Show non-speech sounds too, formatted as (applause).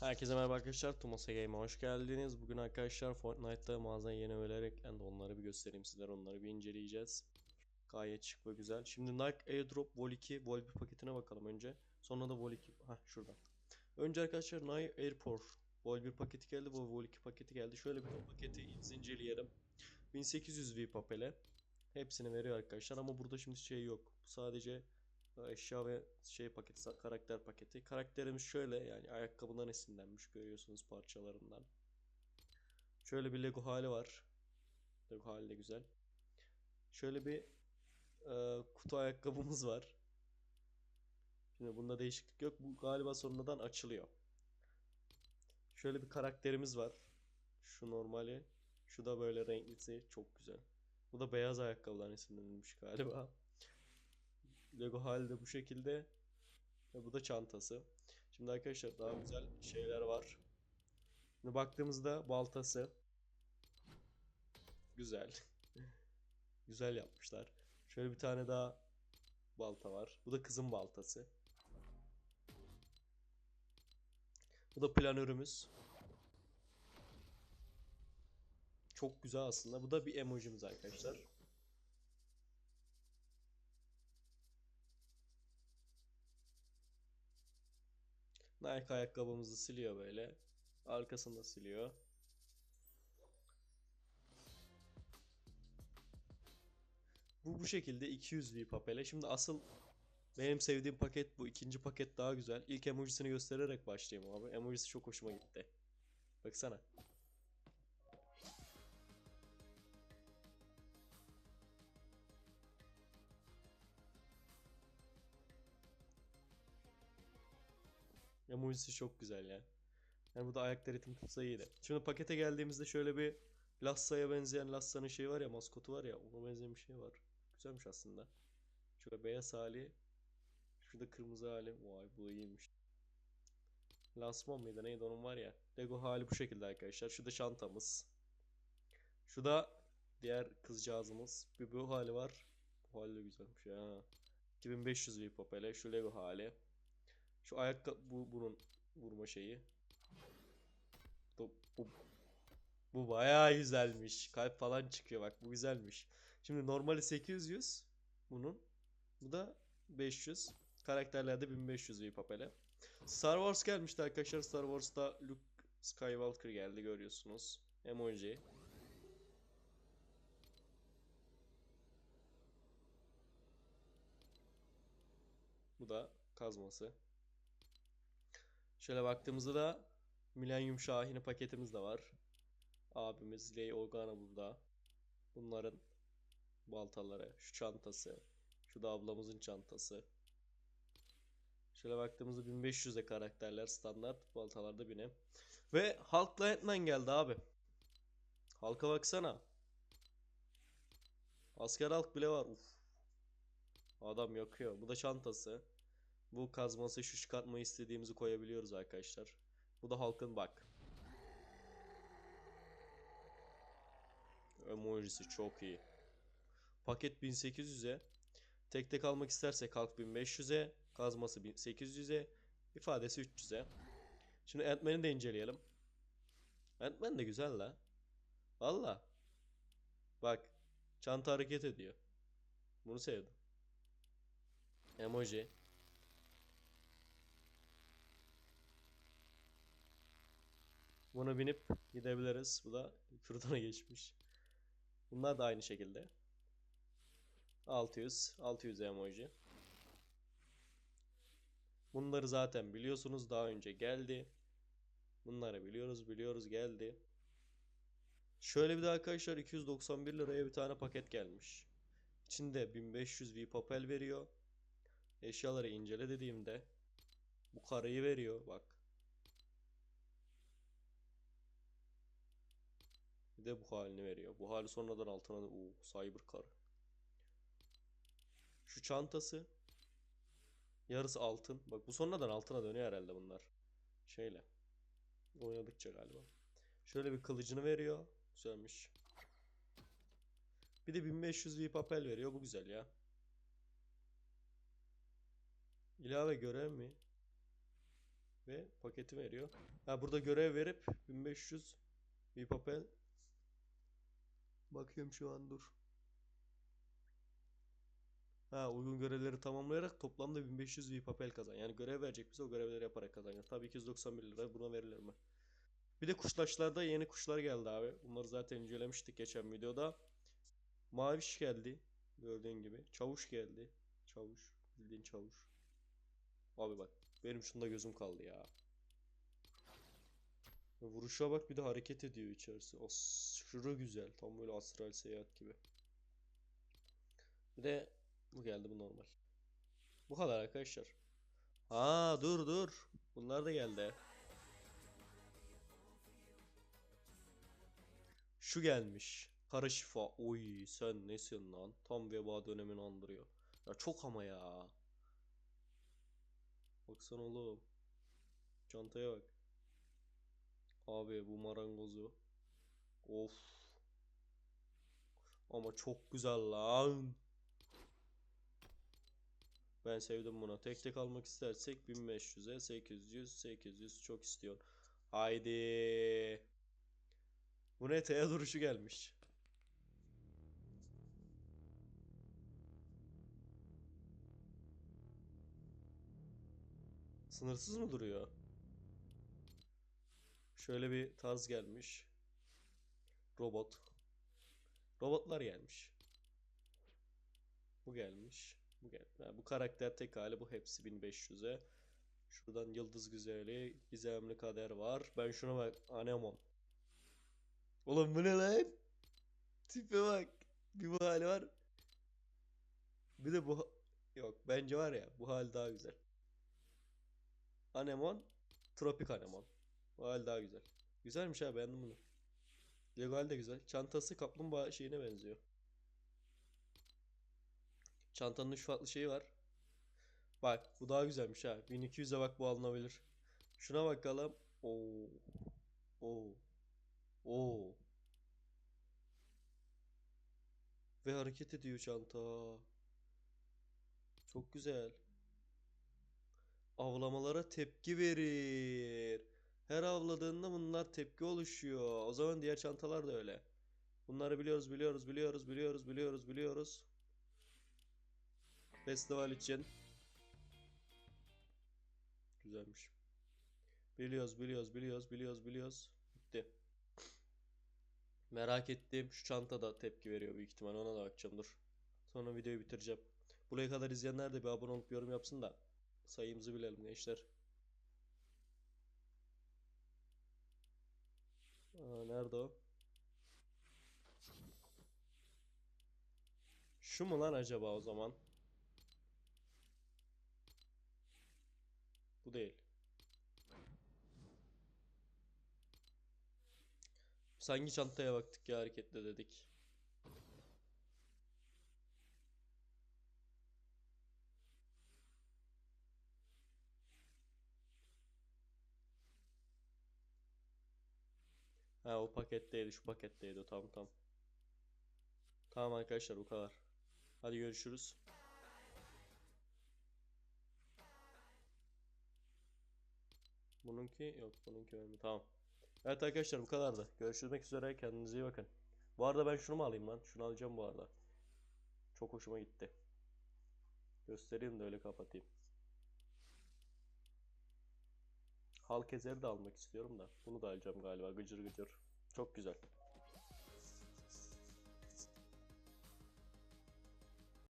Herkese merhaba arkadaşlar. Tomasa Game'e hoş geldiniz. Bugün arkadaşlar Fortnite'ta mağazaya yeni öğeler eklendi. Onları bir göstereyim sizlere. Onları bir inceleyeceğiz. Gayet şık ve güzel. Şimdi Nike Airdrop Vol 2 Vol 1 paketine bakalım önce. Sonra da Vol 2. Hah şurada. Önce arkadaşlar Nike Airport Vol 1 paketi geldi. Bu Vol 2 paketi geldi. Şöyle bir paketi inceleyelim. 1800 V papele. Hepsini veriyor arkadaşlar ama burada şimdi şey yok. Bu sadece eşya ve şey paketi, karakter paketi. Karakterimiz şöyle yani ayakkabıdan esinlenmiş görüyorsunuz parçalarından. Şöyle bir Lego hali var. Lego hali de güzel. Şöyle bir e, kutu ayakkabımız var. Şimdi bunda değişiklik yok. Bu galiba sonradan açılıyor. Şöyle bir karakterimiz var. Şu normali. Şu da böyle renklisi. Çok güzel. Bu da beyaz ayakkabıdan esinlenilmiş galiba. Lego hali de bu şekilde. Ve bu da çantası. Şimdi arkadaşlar daha güzel şeyler var. Şimdi baktığımızda baltası. Güzel. (laughs) Güzel yapmışlar. Şöyle bir tane daha balta var. Bu da kızın baltası. Bu da planörümüz. Çok güzel aslında. Bu da bir emojimiz arkadaşlar. Nike ayakkabımızı siliyor böyle. Arkasını da siliyor. Bu bu şekilde 200 V papele. Şimdi asıl benim sevdiğim paket bu. İkinci paket daha güzel. İlk emojisini göstererek başlayayım abi. Emojisi çok hoşuma gitti. Baksana. Emojisi çok güzel ya. Yani bu da ayakları ritim tutsa iyiydi. Şimdi pakete geldiğimizde şöyle bir Lassa'ya benzeyen Lassa'nın şeyi var ya maskotu var ya ona benzeyen bir şey var. Güzelmiş aslında. Şöyle beyaz hali. Şurada kırmızı hali. Vay bu iyiymiş. Lansman mıydı neydi onun var ya. Lego hali bu şekilde arkadaşlar. Şu da çantamız. Şu da diğer kızcağızımız. Bir bu hali var. Bu hali de güzelmiş ya. 2500 V papele. Şu Lego hali. Şu ayakkabı bu bunun vurma şeyi. Bu, bu, bu bayağı güzelmiş. Kalp falan çıkıyor bak bu güzelmiş. Şimdi normali 800 bunun. Bu da 500. Karakterlerde 1500 V papele. Star Wars gelmişti arkadaşlar. Star Wars'ta Luke Skywalker geldi görüyorsunuz. Emoji. Bu da kazması. Şöyle baktığımızda da Milenyum Şahini paketimiz de var. Abimiz Ley Organa burada. Bunların baltaları, şu çantası, şu da ablamızın çantası. Şöyle baktığımızda 1500'e karakterler standart baltalarda bine. Ve Hulk Lightman geldi abi. Hulk'a baksana. Asker Hulk bile var. Uf. Adam yakıyor. Bu da çantası. Bu kazması şu çıkartmayı istediğimizi koyabiliyoruz arkadaşlar. Bu da halkın bak. Emojisi çok iyi. Paket 1800'e. Tek tek almak istersek halk 1500'e. Kazması 1800'e. ifadesi 300'e. Şimdi Ant-Man'i de inceleyelim. Ant-Man de güzel la. Valla. Bak. Çanta hareket ediyor. Bunu sevdim. Emoji. Buna binip gidebiliriz. Bu da fırtına geçmiş. Bunlar da aynı şekilde. 600. 600 emoji. Bunları zaten biliyorsunuz daha önce geldi. Bunları biliyoruz biliyoruz geldi. Şöyle bir de arkadaşlar 291 liraya bir tane paket gelmiş. İçinde 1500 V papel veriyor. Eşyaları incele dediğimde bu karayı veriyor bak. Bir de bu halini veriyor. Bu hali sonradan altına da uuu cyber kar. Şu çantası yarısı altın. Bak bu sonradan altına dönüyor herhalde bunlar. Şeyle. Oynadıkça galiba. Şöyle bir kılıcını veriyor. Güzelmiş. Bir de 1500 V papel veriyor. Bu güzel ya. İlave görev mi? Ve paketi veriyor. Ha burada görev verip 1500 bir papel. Bakıyorum şu an dur. Ha uygun görevleri tamamlayarak toplamda 1500 bir papel kazan. Yani görev verecek bize o görevleri yaparak kazanacağız. Tabii 291 lira buna verilir mi? Bir de kuşlaçlarda yeni kuşlar geldi abi. Bunları zaten incelemiştik geçen videoda. Maviş geldi. Gördüğün gibi. Çavuş geldi. Çavuş. Bildiğin çavuş. Abi bak. Benim şunda gözüm kaldı ya. Vuruşa bak bir de hareket ediyor içerisi. Aşırı güzel. Tam böyle astral seyahat gibi. Bir de bu geldi bu normal. Bu kadar arkadaşlar. Ha dur dur. Bunlar da geldi. Şu gelmiş. Kara şifa. Oy sen nesin lan? Tam veba dönemini andırıyor. Ya çok ama ya. Baksana oğlum. Çantaya bak. Abi bu marangozu. Of. Ama çok güzel lan. Ben sevdim bunu. Tek tek almak istersek 1500'e 800 800 çok istiyor. Haydi. Bu ne Teya duruşu gelmiş. Sınırsız mı duruyor? Şöyle bir tarz gelmiş. Robot. Robotlar gelmiş. Bu gelmiş. Bu gel. Ha, bu karakter tek hali bu hepsi 1500'e. Şuradan yıldız güzeli, gizemli kader var. Ben şuna bak. Anemon. Oğlum bu ne lan? Tipe bak. Bir bu hali var. Bir de bu yok bence var ya bu hal daha güzel. Anemon, tropik anemon. Bu hal daha güzel. Güzelmiş ha beğendim bunu. Legal de güzel. Çantası kaplumbağa şeyine benziyor. Çantanın üç farklı şeyi var. Bak bu daha güzelmiş ha. 1200'e bak bu alınabilir. Şuna bakalım. Oo. Oo. Oo. Ve hareket ediyor çanta. Çok güzel. Avlamalara tepki verir. Her avladığında bunlar tepki oluşuyor. O zaman diğer çantalar da öyle. Bunları biliyoruz, biliyoruz, biliyoruz, biliyoruz, biliyoruz, biliyoruz. Festival için. Güzelmiş. Biliyoruz, biliyoruz, biliyoruz, biliyoruz, biliyoruz. Bitti. Merak ettiğim şu çanta da tepki veriyor büyük ihtimal. Ona da bakacağım dur. Sonra videoyu bitireceğim. Buraya kadar izleyenler de bir abone olup yorum yapsın da sayımızı bilelim gençler. Nerede o? Şu mu lan acaba o zaman? Bu değil. Sanki çantaya baktık ya hareketle dedik. Ha o paketteydi şu paketteydi tamam tamam. Tamam arkadaşlar bu kadar. Hadi görüşürüz. Bununki yok bununki önemli tamam. Evet arkadaşlar bu kadardı. Görüşmek üzere kendinize iyi bakın. Bu arada ben şunu mu alayım lan? Şunu alacağım bu arada. Çok hoşuma gitti. Göstereyim de öyle kapatayım. Halk ezeri de almak istiyorum da. Bunu da alacağım galiba gıcır gıcır. Çok güzel.